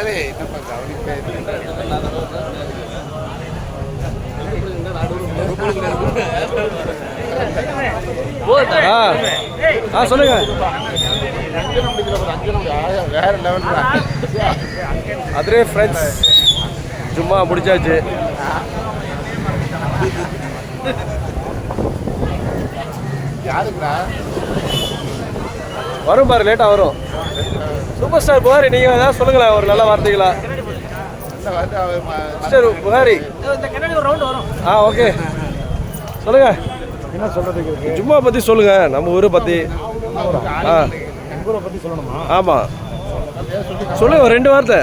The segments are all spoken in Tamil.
என்னப்பா கவனிப்பே ஆ சொல்லுங்க வேற லெவல் அதுவே ஃப்ரெண்ட்ஸ் சும்மா முடிச்சாச்சு யாருக்குடா வரும் பாரு லேட்டாக வரும் சூப்பர் ஸ்டார் புகாரி நீங்கள் ஏதாவது சொல்லுங்களேன் ஒரு நல்ல வார்த்தைகளா? மிஸ்டர் புகாரி. ஆ ஓகே. சொல்லுங்க. என்ன சொல்றதுக்கு ஜும்மா பற்றி சொல்லுங்க நம்ம ஊரை பற்றி ஆ. ஊரை பத்தி சொல்லணுமா? ஆமாம் சொல்லுங்க ரெண்டு வார்த்தை.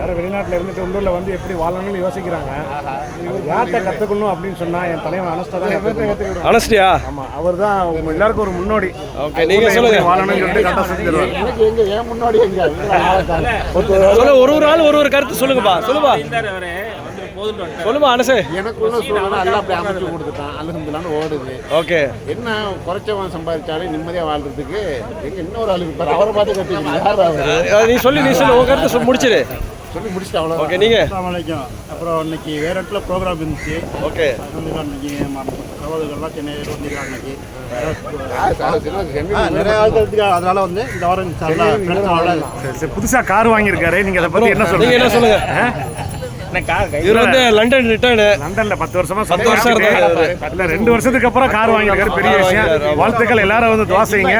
எல்லாரும் வெளிநாட்டில் இருந்துட்டு உள்ளூர்ல வந்து எப்படி வாழணும்னு யோசிக்கிறாங்க. யார்கிட்ட கத்துக்கணும் அப்படின்னு சொன்னா என் தலைவன் அனஸ்டா தான் கத்துக்கணும். அனஸ்டியா ஆமா அவர் தான் எல்லாருக்கும் ஒரு முன்னோடி. ஓகே நீங்கள் சொல்லுங்க. வாழணும்னு சொல்லிட்டு கரெக்டாக எனக்கு எங்க ஏன் முன்னாடி எங்க? ஒரு ஒரு ஆள் ஒரு ஒரு கருத்து சொல்லுங்கப்பா சொல்லுப்பா. சொல்லுமா அனசே. எனக்குள்ள சூழ்நிலை எல்லாம் அப்படி அமைச்சு கொடுத்துட்டான். அலகம்துலான்னு ஓடுது. ஓகே. என்ன குறைச்சவன் சம்பாதிச்சாலே நிம்மதியா வாழ்றதுக்கு எங்க இன்னொரு ஆளு அவரை பார்த்து அவர்? நீ சொல்லி நீ சொல்லு உன் கருத்தை சொல்லி முடிச்சிரு. சொல்லி முடிச்சுட்டு அவ்வளோ ஓகே நீங்கள் வலைக்கம் அப்புறம் இன்னைக்கு வேற இடத்துல ப்ரோக்ராம் இருந்துச்சு. ஓகே இன்னைக்கு சகோதரர்கள்லாம் சென்னை வந்திருக்காங்க இன்னைக்கு. நிறைய ஆட்களுக்கு அதனால வந்து இந்த வாரம் புதுசா கார் வாங்கியிருக்காரு. நீங்க அதை பத்தி என்ன நீங்க சொல்றீங்க? என்ன சொல்லுங்க? இவர் வந்து லண்டன் ரிட்டர்னு லண்டன்ல பத்து வருஷமா பத்து வருஷம் ரெண்டு வருஷத்துக்கு அப்புறம் கார் வாங்கியிருக்காரு. பெரிய விஷயம். வாழ்த்துக்கள் எல்லாரும் வந்து துவா செய்யுங்க.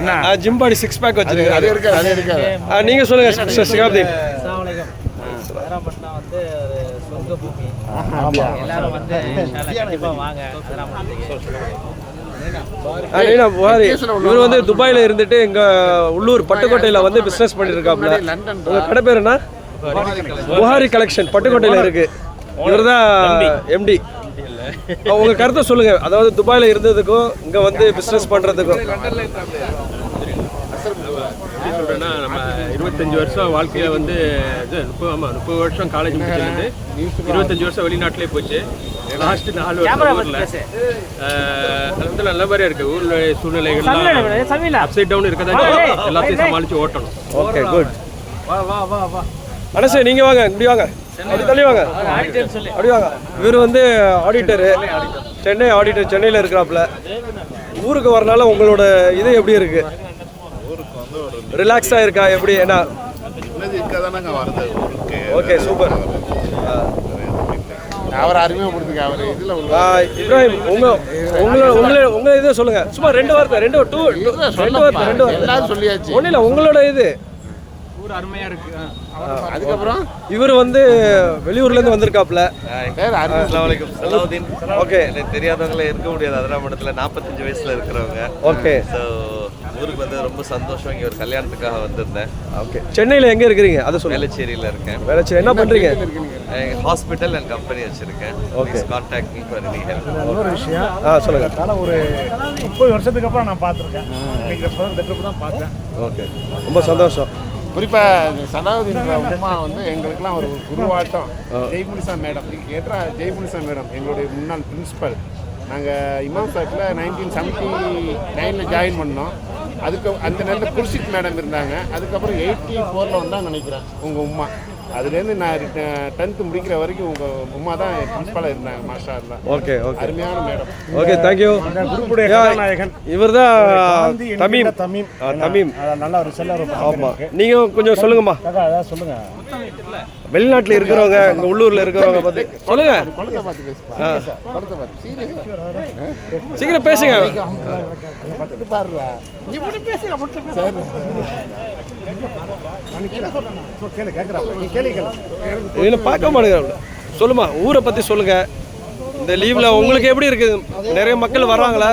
என்ன ஜிம் பாடி சிக்ஸ் பேக் வச்சிருக்காரு. நீங்க சொல்லுங்க சேராப்பட்டினம் வந்து பூமி. எல்லாரும் கண்டிப்பா வாங்க. புகாரி. இவர் வந்து துபாயில இருந்துட்டு எங்க உள்ளூர் பட்டுக்கோட்டையில வந்து பிசினஸ் பண்ணிட்டு இருக்காப்ல லண்டன் உங்க கடை பேர் என்ன? புகாரி கலெக்ஷன் பட்டுக்கோட்டையில இருக்கு. இவர் தான் எம்டி உங்க கருத்தை சொல்லுங்க. அதாவது துபாயில இருந்ததுக்கும் இங்க வந்து பிசினஸ் பண்றதுக்கும். எப்படி சொல்றேன்னா நம்ம இருபத்தஞ்சு வருஷம் வாழ்க்கையில வந்து இது முப்பது ஆமா முப்பது வருஷம் காலேஜ் முடிச்சிருந்து இருபத்தஞ்சு வருஷம் வெளிநாட்டிலே போச்சு. லாஸ்ட் நாலு வருஷம் ஊர்ல. அது நல்ல மாதிரியா இருக்கு. ஊர்ல சூழ்நிலைகள்லாம் அப்சைட் டவுன் இருக்கதான். எல்லாத்தையும் சமாளிச்சு ஓட்டணும். ஓகே குட் அனசே நீங்க வாங்க இப்படி வாங்க. அப்படி தள்ளி வாங்க. அப்படி வாங்க. இவர் வந்து ஆடிட்டரு சென்னை ஆடிட்டர் சென்னையில் இருக்கிறாப்புல. ஊருக்கு வரனால உங்களோட இது எப்படி இருக்கு? ரிலாக்ஸாக இருக்கா? எப்படி? ஏன்னா ஓகே சூப்பர் அவர் அறிமுகப்படுத்துங்க அவர் இதுல உள்ள இப்ராஹிம் உங்க உங்களோட உங்களோட உங்க இதை சொல்லுங்க. சும்மா ரெண்டு வார்த்தை ரெண்டு டூ ரெண்டு வார்த்தை ரெண்டு வார்த்தை. எல்லாரும் சொல்லியாச்சு. ஒன்றும் இல்லை உங்களோட இது. ஊர் அருமையா இருக்கு. அதுக்கப்புறம் இவர் வந்து அறிமுகம் அஸ்லாமலைக்கும் சலாவுதீன். ஓகே. எனக்கு தெரியாதவங்களே இருக்க முடியாது. அதெல்லாம் மண்டலத்தில் நாற்பத்தஞ்சு வயசுல இருக்கிறவங்க. ஓகே. ஸோ ஊருக்கு வந்து ரொம்ப சந்தோஷம். இங்கே ஒரு கல்யாணத்துக்காக வந்திருந்தேன். ஓகே. சென்னையில் எங்கே இருக்கிறீங்க? அதை சொல்லுங்க. வேளச்சேரியில் இருக்கேன். வேலை என்ன பண்ணுறீங்க ஹாஸ்பிட்டல் அண்ட் கம்பெனி வச்சிருக்கேன். Okay. Contact me for any help இன்னொரு விஷயம். ஆ சொல்லுங்க. அதனால ஒரு முப்பது வருஷத்துக்கு அப்புறம் நான் பார்த்துருக்கேன். இன்னைக்கு தான் பார்த்தேன் ஓகே. ரொம்ப சந்தோஷம். குறிப்பா இந்த சலாவுதீன் உமா வந்து எங்களுக்கெல்லாம் ஒரு குருவாட்டம் ஜெய்முனிசா மேடம். கேட்டா ஜெய்முனிசா மேடம் எங்களுடைய முன்னாள் பிரின்சிபல் நாங்கள் இமாம் சாப்பில் நைன்டீன் செவன்ட்டி நைனில் ஜாயின் பண்ணோம். அதுக்கு அந்த நேரத்தில் குர்ஷித் மேடம் இருந்தாங்க. அதுக்கப்புறம் எயிட்டி ஃபோரில் வந்தால் நினைக்கிறேன் உங்கள் உமா அதுலேருந்து நான் டென்த்து முடிக்கிற வரைக்கும் உங்கள் உமா தான் பிரின்சிபலாக இருந்தாங்க மாஷா அல்லா ஓகே ஓகே அருமையான மேடம் ஓகே தேங்க்யூ குரூப்புடைய கதாநாயகன். இவர் தான் தமீம். தமீம். தமீம். நல்லா ஒரு செல்ல ஆமாம் நீங்கள் கொஞ்சம் சொல்லுங்கம்மா. அதான் சொல்லுங்க. வெளிநாட்டில் இருக்கிறவங்க இங்கே உள்ளூரில் இருக்கிறவங்க பற்றி சொல்லுங்க. ஆ. சீக்கிரம் பேசுங்க. பார்த்துட்டு பார்க்க மாட்டேங்கிறாங்க சொல்லுமா ஊரை பற்றி சொல்லுங்க. இந்த லீவில் உங்களுக்கு எப்படி இருக்குது நிறைய மக்கள் வர்றாங்களா?